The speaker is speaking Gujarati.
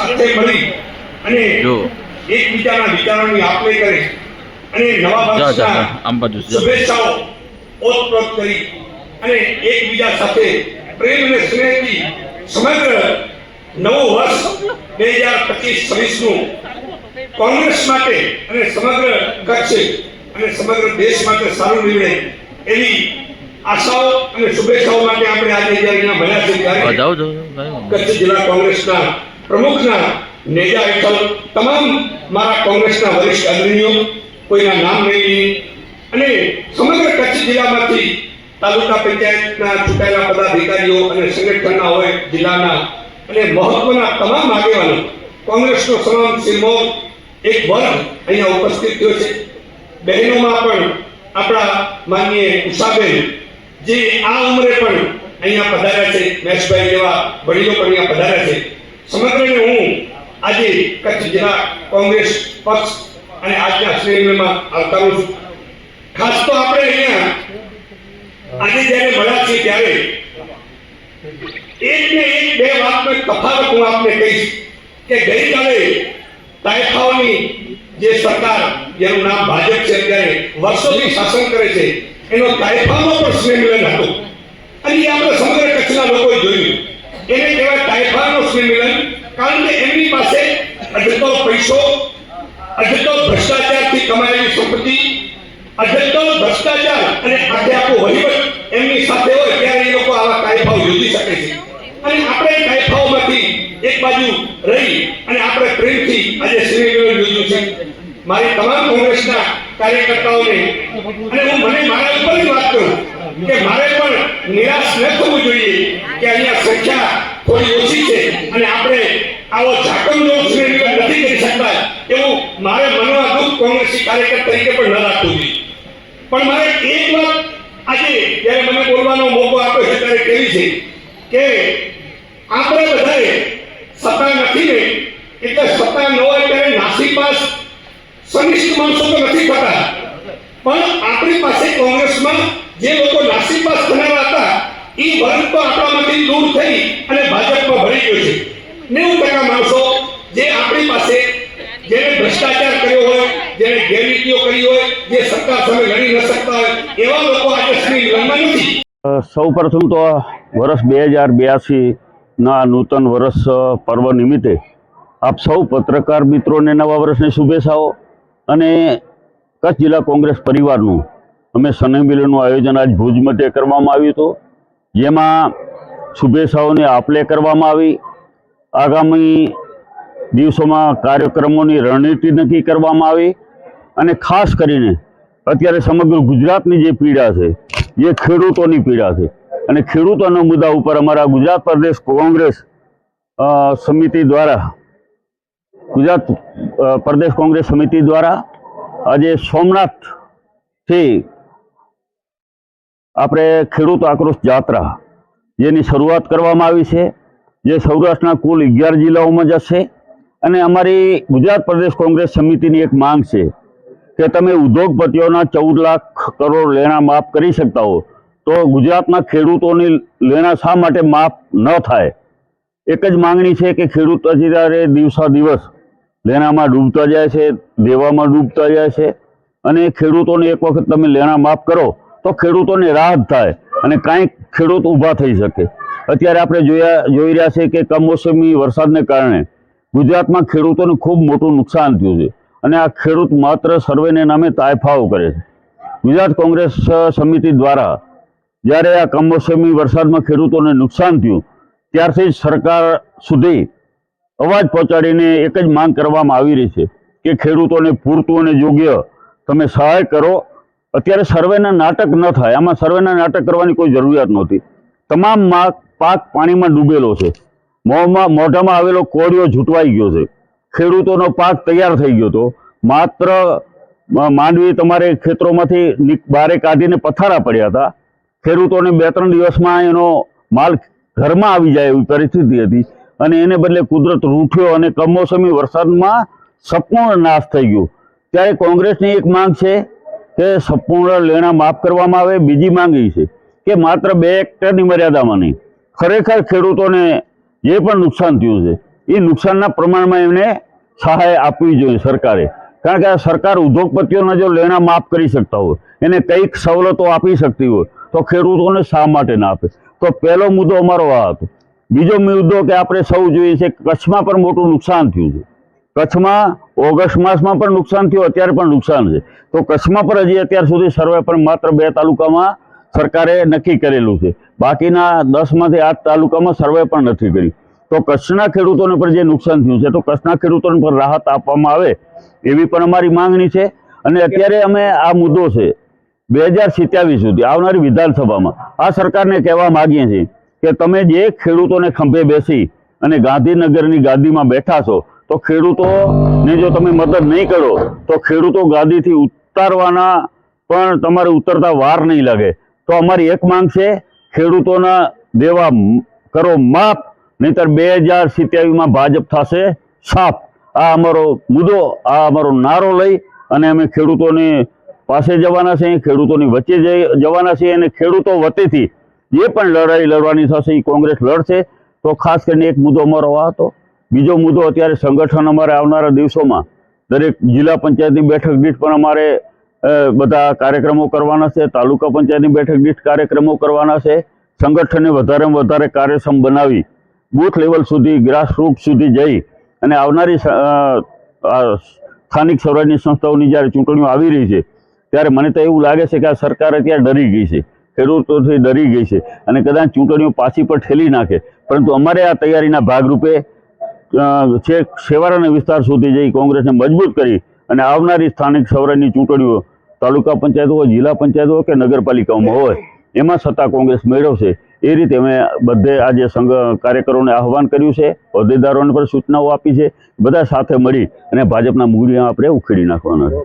સાથે મળી અને એકબીજાના વિચારોની આપલે કરે અને નવા વર્ષના શુભેચ્છાઓ ઓતપ્રોત કરી અને એકબીજા સાથે પ્રેમ અને સ્નેહથી સમગ્ર નવું વર્ષ બે હજાર પચીસ છવ્વીસનું કોંગ્રેસ માટે અને સમગ્ર કચ્છ અને સમગ્ર દેશ માટે સારું નીવડે એવી આશાઓ અને શુભેચ્છાઓ માટે આપણે આજે જ્યારે મળ્યા છે ત્યારે. કચ્છ જિલ્લા કોંગ્રેસના પ્રમુખના નેજા હેઠળ તમામ મારા કોંગ્રેસના વરિષ્ઠ અગ્રણીઓ, કોઈના નામ નહીં, અને સમગ્ર કચ્છ જિલ્લામાંથી તાલુકા પંચાયતના ચૂંટાયેલા પદાધિકારીઓ અને સંગઠનના હોય જિલ્લાના અને મહત્વના તમામ આગેવાનો, કોંગ્રેસનો તમામ સિરમોર એક વર્ગ અહીંયા ઉપસ્થિત થયો છે. બહેનોમાં પણ આપણા માનનીય ઉષાબેન, જે આ ઉંમરે પણ અહીંયા પધાર્યા છે મહેશભાઈ જેવા વડીલો પણ અહીંયા પધાર્યા છે. સમગ્રને હું આજે કચ્છ જિલ્લા કોંગ્રેસ પક્ષ અને આજના શ્રેણીમાં આવકારું છું. ખાસ તો આપણે અહીંયા આજે જ્યારે મળ્યા છીએ ત્યારે એક ને એક બે વાતનો એક તફાવત હું આપને કહીશ કે ગઈકાલે તાયફાઓની જે સરકાર, જેનું નામ ભાજપ છે અત્યારે, વર્ષોથી શાસન કરે છે, એનો તાયફામાં પણ સ્નેહ મિલન હતો. અને આપણે સમગ્ર કચ્છના લોકોએ જોયું. એને કહેવાય તાઇફાનો સંમેલન, કારણ કે એમની પાસે અજતો પૈસો, અજતો ભ્રષ્ટાચારથી કમાયેલી સંપત્તિ, અજતો ભ્રષ્ટાચાર અને આખે આખું વહીવટ એમની સાથે હોય ત્યારે એ લોકો આવા કાયફાઓ યોજી શકે છે. અને આપણે ટાઈફાઓમાંથી એક બાજુ રહી અને આપણે પ્રેમથી આજે શ્રીનગર યોજ્યું છે. મારી તમામ કોંગ્રેસના કાર્યકર્તાઓને, અને હું મને મારા ઉપર જ વાત કરું કે મારે પણ નિરાશ ન થવું જોઈએ કે અહીંયા સંખ્યા થોડી ઓછી છે અને આપણે આવો ઝાકમનો શ્રીનગર નથી કરી શકતા એવું મારે મનમાં દુઃખ કોંગ્રેસી કાર્યકર તરીકે પણ ન રાખવું જોઈએ. પણ મારે એક વાત આજે જ્યારે મને બોલવાનો મોકો આપ્યો છે ત્યારે કેવી છે કે આપણે બધાએ સત્તા નથી ને એટલે સત્તા ન હોય ત્યારે નાસીપાસ સનિષ્ઠ માણસો તો નથી થતા. પણ આપણી પાસે કોંગ્રેસમાં જે લોકો નાસીપાસ થનારા હતા એ વર્ગ તો આપણામાંથી દૂર થઈ અને ભાજપમાં ભળી ગયો છે. નેવું ટકા માણસો જે આપણી પાસે જેને ભ્રષ્ટાચાર કર્યો હોય જેને ગેરરીતિઓ કરી હોય, જે સત્તા સામે લડી ન શકતા હોય, એવા લોકો આજે શ્રી લંબા નથી. સૌ પ્રથમ તો વર્ષ બે હજાર બ્યાસીના નૂતન વર્ષ પર્વ નિમિત્તે આપ સૌ પત્રકાર મિત્રોને નવા વર્ષની શુભેચ્છાઓ અને કચ્છ જિલ્લા કોંગ્રેસ પરિવારનું અમે સનય મિલનનું આયોજન આજ ભુજ મધ્યે કરવામાં આવ્યું હતું. જેમાં શુભેચ્છાઓની આપલે કરવામાં આવી. આગામી દિવસોમાં કાર્યક્રમોની રણનીતિ નક્કી કરવામાં આવી અને ખાસ કરીને અત્યારે સમગ્ર ગુજરાતની જે પીડા છે, જે ખેડૂતોની પીડા છે અને ખેડૂતોના મુદ્દા ઉપર અમારા ગુજરાત પ્રદેશ કોંગ્રેસ સમિતિ દ્વારા, ગુજરાત પ્રદેશ કોંગ્રેસ સમિતિ દ્વારા આજે સોમનાથથી આપણે ખેડૂત આક્રોશ જાત્રા, જેની શરૂઆત કરવામાં આવી છે, જે સૌરાષ્ટ્રના કુલ અગિયાર જિલ્લાઓમાં જશે. અને અમારી ગુજરાત પ્રદેશ કોંગ્રેસ સમિતિની એક માંગ છે કે તમે ઉદ્યોગપતિઓના ચૌદ લાખ કરોડ લેણા માફ કરી શકતા હો. તો ગુજરાતના ખેડૂતોની લેણા શા માટે માફ ન થાય? એક જ માંગણી છે કે ખેડૂત અત્યારે દિવસા દિવસ લેણામાં ડૂબતા જાય છે, દેવામાં ડૂબતા જાય છે. અને ખેડૂતોને એક વખત તમે લેણા માફ કરો. તો ખેડૂતોને રાહત થાય અને કાંઈક ખેડૂત ઊભા થઈ શકે. અત્યારે આપણે જોયા, જોઈ રહ્યા છે કે કમોસમી વરસાદને કારણે ગુજરાતમાં ખેડૂતોને ખૂબ મોટું નુકસાન થયું છે અને આ ખેડૂત માત્ર સર્વેને નામે તાયફાઓ કરે છે. ગુજરાત કોંગ્રેસ સમિતિ દ્વારા જ્યારે આ કમોસમી વરસાદમાં ખેડૂતોને નુકસાન થયું, ત્યારથી જ સરકાર સુધી અવાજ પહોંચાડીને એક જ માંગ કરવામાં આવી રહી છે કે ખેડૂતોને પૂરતું અને યોગ્ય તમે સહાય કરો અત્યારે સર્વેના નાટક ન થાય. આમાં સર્વેના નાટક કરવાની કોઈ જરૂરિયાત નહોતી. તમામ માગ પાક પાણીમાં ડૂબેલો છે. મોંમાં, મોઢામાં આવેલો કોળિયો ઝૂંટવાઈ ગયો છે. ખેડૂતોનો પાક તૈયાર થઈ ગયો હતો. માત્ર માંડવી તમારે ખેતરોમાંથી બારે કાઢીને પથારા પડ્યા હતા. ખેડૂતોને બે ત્રણ દિવસમાં એનો માલ ઘરમાં આવી જાય એવી પરિસ્થિતિ હતી. અને એને બદલે કુદરત રૂઠ્યો અને કમોસમી વરસાદમાં સંપૂર્ણ નાશ થઈ ગયો. ત્યારે કોંગ્રેસની એક માંગ છે કે સંપૂર્ણ લેણા માફ કરવામાં આવે. બીજી માંગ એ છે કે માત્ર બે હેક્ટરની મર્યાદામાં નહીં, ખરેખર ખેડૂતોને જે પણ નુકસાન થયું છે, એ નુકસાનના પ્રમાણમાં એમને સહાય આપવી જોઈએ સરકારે. કારણ કે આ સરકાર ઉદ્યોગપતિઓના જો લેણા માફ કરી શકતા હોય, એને કંઈક સવલતો આપી શકતી હોય, તો ખેડૂતોને શા માટે ના આપે? તો પહેલો મુદ્દો અમારો આ હતો. બીજો મુદ્દો કે આપણે સૌ જોઈએ છે કચ્છમાં પણ મોટું નુકસાન થયું છે. કચ્છમાં ઓગસ્ટ માસમાં પણ નુકસાન થયું, અત્યારે પણ નુકસાન છે. તો કચ્છમાં પણ હજી અત્યાર સુધી સર્વે પણ માત્ર બે તાલુકામાં સરકારે નક્કી કરેલું છે. બાકીના દસમાંથી આઠ તાલુકામાં સર્વે પણ નથી કર્યું. તો કચ્છના ખેડૂતોને પણ જે નુકસાન થયું છે, તો કચ્છના ખેડૂતોને પણ રાહત આપવામાં આવે એવી પણ અમારી માંગણી છે. અને અત્યારે અમે આ મુદ્દો છે, બે હજાર સિત્યાવીસ સુધી આવનારી વિધાનસભામાં આ સરકારને કહેવા માંગીએ છીએ કે તમે જે ખેડૂતોને ખંભે બેસી અને ગાંધીનગરની ગાદીમાં બેઠા છો તો ખેડૂતોને જો તમે મદદ નહીં કરો, તો ખેડૂતો ગાદીથી ઉતારવાના પણ તમારે ઉતરતા વાર નહીં લાગે. તો અમારી એક માંગ છે, ખેડૂતોના દેવા કરો માફ, નહીતર બે હજાર સિત્યાવીસમાં ભાજપ થશે સાફ આ અમારો મુદ્દો, આ અમારો નારો લઈ અને અમે ખેડૂતોની પાસે જવાના છે ખેડૂતોની વચ્ચે જવાના છે અને ખેડૂતો વતીથી જે પણ લડાઈ લડવાની થશે એ કોંગ્રેસ લડશે. તો ખાસ કરીને એક મુદ્દો અમારો આ હતો. બીજો મુદ્દો અત્યારે સંગઠન અમારે આવનારા દિવસોમાં દરેક જિલ્લા પંચાયતની બેઠક દીઠ પણ અમારે બધા કાર્યક્રમો કરવાના છે, તાલુકા પંચાયતની બેઠક દીઠ કાર્યક્રમો કરવાના છે. સંગઠનને વધારેમાં વધારે કાર્યક્ષમ બનાવી બૂથ લેવલ સુધી, ગ્રાસરૂટ સુધી જઈ અને આવનારી સ્થાનિક સ્વરાજની સંસ્થાઓની જ્યારે ચૂંટણીઓ આવી રહી છે, ત્યારે મને તો એવું લાગે છે કે આ સરકાર અત્યારે ડરી ગઈ છે. ખેડૂતોથી ડરી ગઈ છે અને કદાચ ચૂંટણીઓ પાછી પર ઠેલી નાખે. પરંતુ અમારે આ તૈયારીના ભાગરૂપે છેક છેવાડાના વિસ્તાર સુધી જઈ કોંગ્રેસને મજબૂત કરી અને આવનારી સ્થાનિક સ્વરાજની ચૂંટણીઓ તાલુકા પંચાયત હોય, જિલ્લા પંચાયત હોય કે નગરપાલિકાઓમાં હોય, એમાં સત્તા કોંગ્રેસ મેળવશે. એ રીતે અમે બધે આજે સંઘ કાર્યકરોને આહવાન કર્યું છે, હોદ્દેદારોને પણ સૂચનાઓ આપી છે, બધા સાથે મળી અને ભાજપના મૂળિયા આપણે ઉખેડી નાખવાના છે.